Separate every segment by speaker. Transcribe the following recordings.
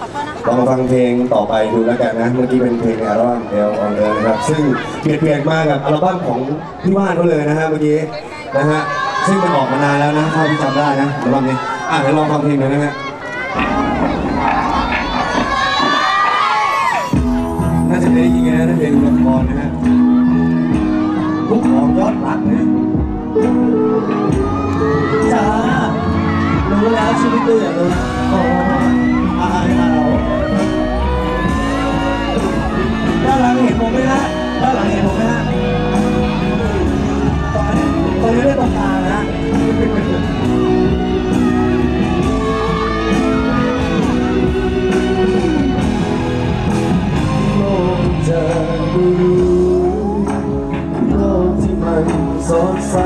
Speaker 1: ขอโทษนะคะ
Speaker 2: ลองฟังเพลงต่อไปดูแล้วกันนะ เมื่อกี้เป็นเพลงอัลบั้มเดลออนเดอร์นะครับ ซึ่งเปลี่ยนเปลี่ยนมากกับอัลบั้มของพี่ว่านเขาเลยนะฮะเมื่อกี้นะฮะ ซึ่งมันออกมานานแล้วนะเท่าที่จำได้นะอัลบั้มนี้ อะเดี๋ยวลองฟังเพลงหน่อยนะฮะน่าจะได้ยินกันนะเพลงละครนะฮะลูกของยอดรักนะ
Speaker 3: จ้ารู้แล้วชีวิตตัวอย่างรู้โอ้อายเอาด้านหลังเห็นผมไหมฮะด้านหลังเห็นผมไหมฮะตอนตอนนี้ได้ตรงกลางนะโลกจะรู้โลกที่มันสดใส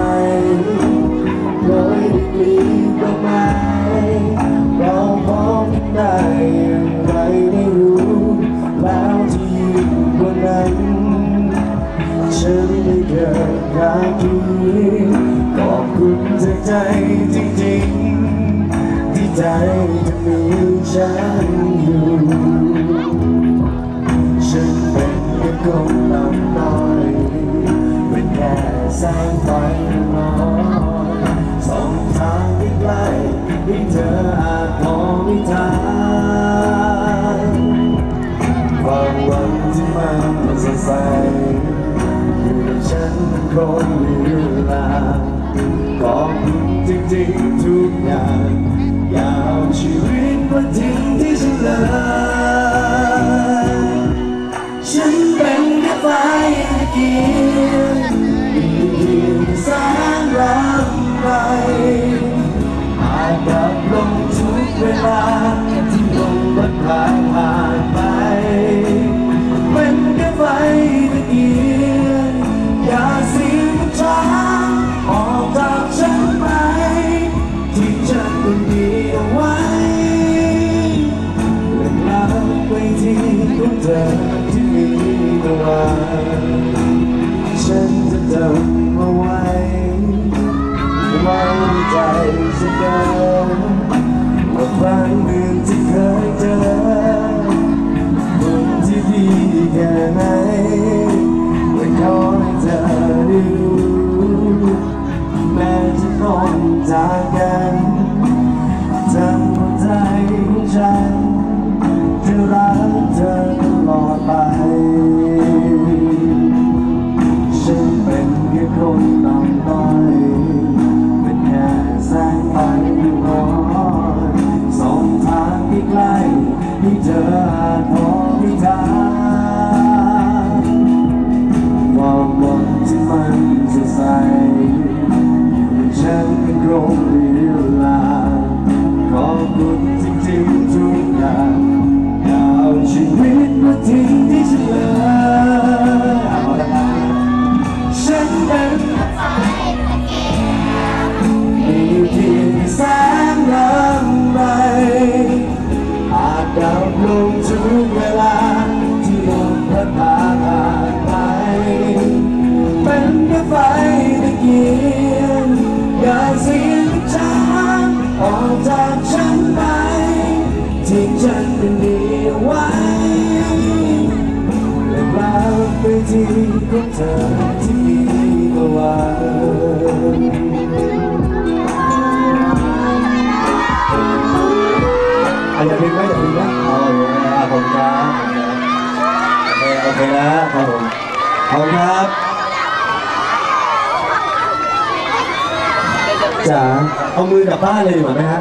Speaker 3: กิดกคิดขอบคุณจากใจจริงๆ ที่ใจจะมีฉันอยู่ฉันเป็นแค่คนต่ำน้อยเป็นแค่แสงไฟน้อยสองทางที่ใกล้ที่เธอ ฉั ของเธอที่มีเมื่อวานฉันจะจำเอาไว้ไว้ในใจฉันเดิมว่าครั้งหนึ่งที่เคยเจอคนที่ดีแค่ไหนไม่ขอให้เธอได้รู้แม้จะต้องจากกัน ทิ้งฉันเป็นดีไว้และกลับไปที่ของเธอที่มีเมื่อวาน
Speaker 2: อะอย่าพิมพ์นะอย่าพิมพ์นะเอาเลยนะขอบคุณครับโอเคโอเคนะครับผมขอบคุณครับจ๋าเอามือกลับบ้านเลยดีกว่าไหมฮะ